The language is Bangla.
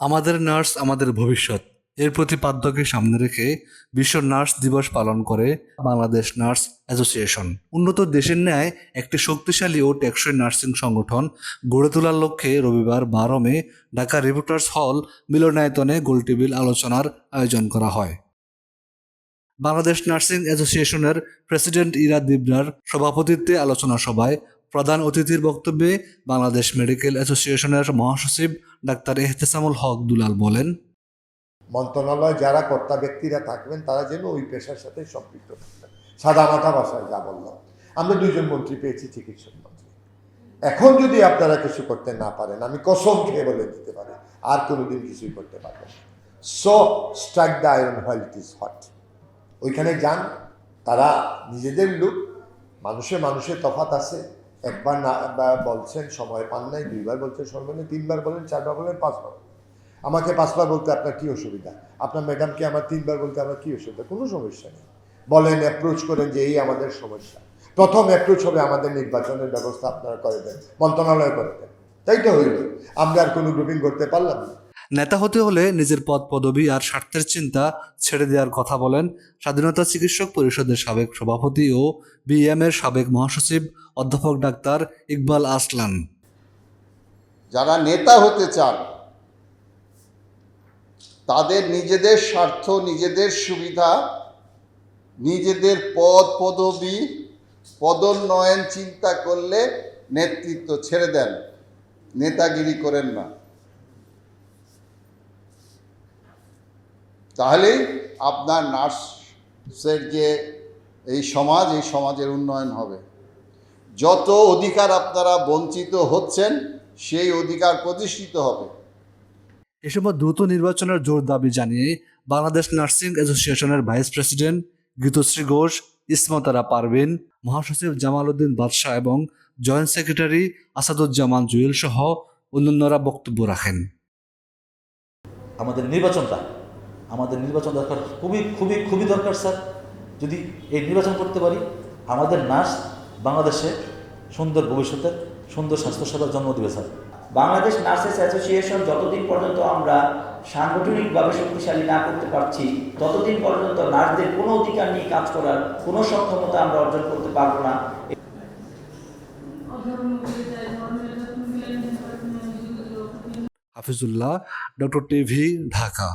আমাদের নার্স আমাদের ভবিষ্যৎ। এর প্রতিপাদ্যকে সামনে রেখে বিশ্ব নার্স দিবস পালন করে বাংলাদেশ নার্স অ্যাসোসিয়েশন। উন্নত দেশের ন্যায় একটি শক্তিশালী ও টেকসই নার্সিং সংগঠন গড়ে তোলার লক্ষ্যে রবিবার বারো মে ঢাকা রিপোর্টার্স হল মিলনায়তনে গোলটেবিল আলোচনার আয়োজন করা হয়। বাংলাদেশ নার্সিং অ্যাসোসিয়েশনের প্রেসিডেন্ট ইরা দিবরার সভাপতিত্বে আলোচনা সভায় প্রধান অতিথির বক্তব্যে বাংলাদেশ মেডিকেল অ্যাসোসিয়েশনের মহাসচিব ডাক্তার এহতেসামুল হক দুলাল বলেন, মন্ত্রণালয় যারা কর্তা ব্যক্তিরা থাকবেন, তারা যেন ওই পেশার সাথে সম্পৃক্ত থাকবেন সাদা মাথা ভাষায় যা বললাম। আমরা দুইজন মন্ত্রী পেয়েছি চিকিৎসক মন্ত্রী। এখন যদি আপনারা কিছু করতে না পারেন, আমি কসম খেয়ে বলে দিতে পারি, আর কোনোদিন কিছুই করতে পারবেন so strike the iron while it is hot ওইখানে যান, তারা নিজেদের লোক, মানুষে মানুষের তফাত আছে। একবার না বলছেন, সময় পান নাই, দুইবার বলছেন সময় নেই তিনবার বলেন, চারবার বলেন, পাঁচবার। আমাকে পাঁচবার বলতে আপনার কী অসুবিধা? আপনার ম্যাডামকে আমার তিনবার বলতে আমার কী অসুবিধা? কোনো সমস্যা নেই। বলেন অ্যাপ্রোচ করেন যে এই আমাদের সমস্যা। প্রথম অ্যাপ্রোচ হবে আমাদের নির্বাচনের ব্যবস্থা আপনারা করে দেন, মন্ত্রণালয় করে দেন। তাই তো হইল। আমরা আর কোনো গ্রুপিং করতে পারলাম না। নেতা হতে হলে নিজের পদ, পদবি আর স্বার্থের চিন্তা ছেড়ে দেওয়ার কথা বলেন স্বাধীনতা চিকিৎসক পরিষদের সাবেক সভাপতি ও বিএম এর সাবেক মহাসচিব অধ্যাপক ডাক্তার ইকবাল আসলান যারা নেতা হতে চান, তাদের নিজেদের স্বার্থ, নিজেদের সুবিধা, নিজেদের পদ, পদবি, পদোন্নয়ন চিন্তা করলে নেতৃত্ব ছেড়ে দেন। নেতাগিরি করেন না। তাহলেই আপনার নার্সের যে এই সমাজ এই সমাজের উন্নয়ন হবে। যত অধিকার আপনারা বঞ্চিত হচ্ছেন সেই অধিকার প্রতিষ্ঠিত হবে। এ সময় দ্রুত নির্বাচনের জোর দাবি জানিয়ে বাংলাদেশ নার্সিং অ্যাসোসিয়েশনের ভাইস প্রেসিডেন্ট গীতশ্রী ঘোষ ইসমতারা পারভিন মহাসচিব জামাল উদ্দিন বাদশাহ এবং জয়েন্ট সেক্রেটারি আসাদুজ্জামান জুয়েল সহ অন্যান্যরা বক্তব্য রাখেন। আমাদের নির্বাচনটা আমাদের নির্বাচন দরকার খুবই খুবই খুবই দরকার স্যার। যদি এই নির্বাচন করতে পারি আমাদের নার্স বাংলাদেশে সুন্দর ভবিষ্যতের সুন্দর স্বাস্থ্যসেবার জন্ম দেবে স্যার। বাংলাদেশ নার্সেস অ্যাসোসিয়েশন যতদিন পর্যন্ত আমরা সাংগঠনিকভাবে শক্তিশালী না করতে পারছি ততদিন পর্যন্ত নার্সদের কোনো অধিকার নিয়ে কাজ করার কোনো সক্ষমতা আমরা অর্জন করতে পারব না। Hafizullah doctor TV Dhaka.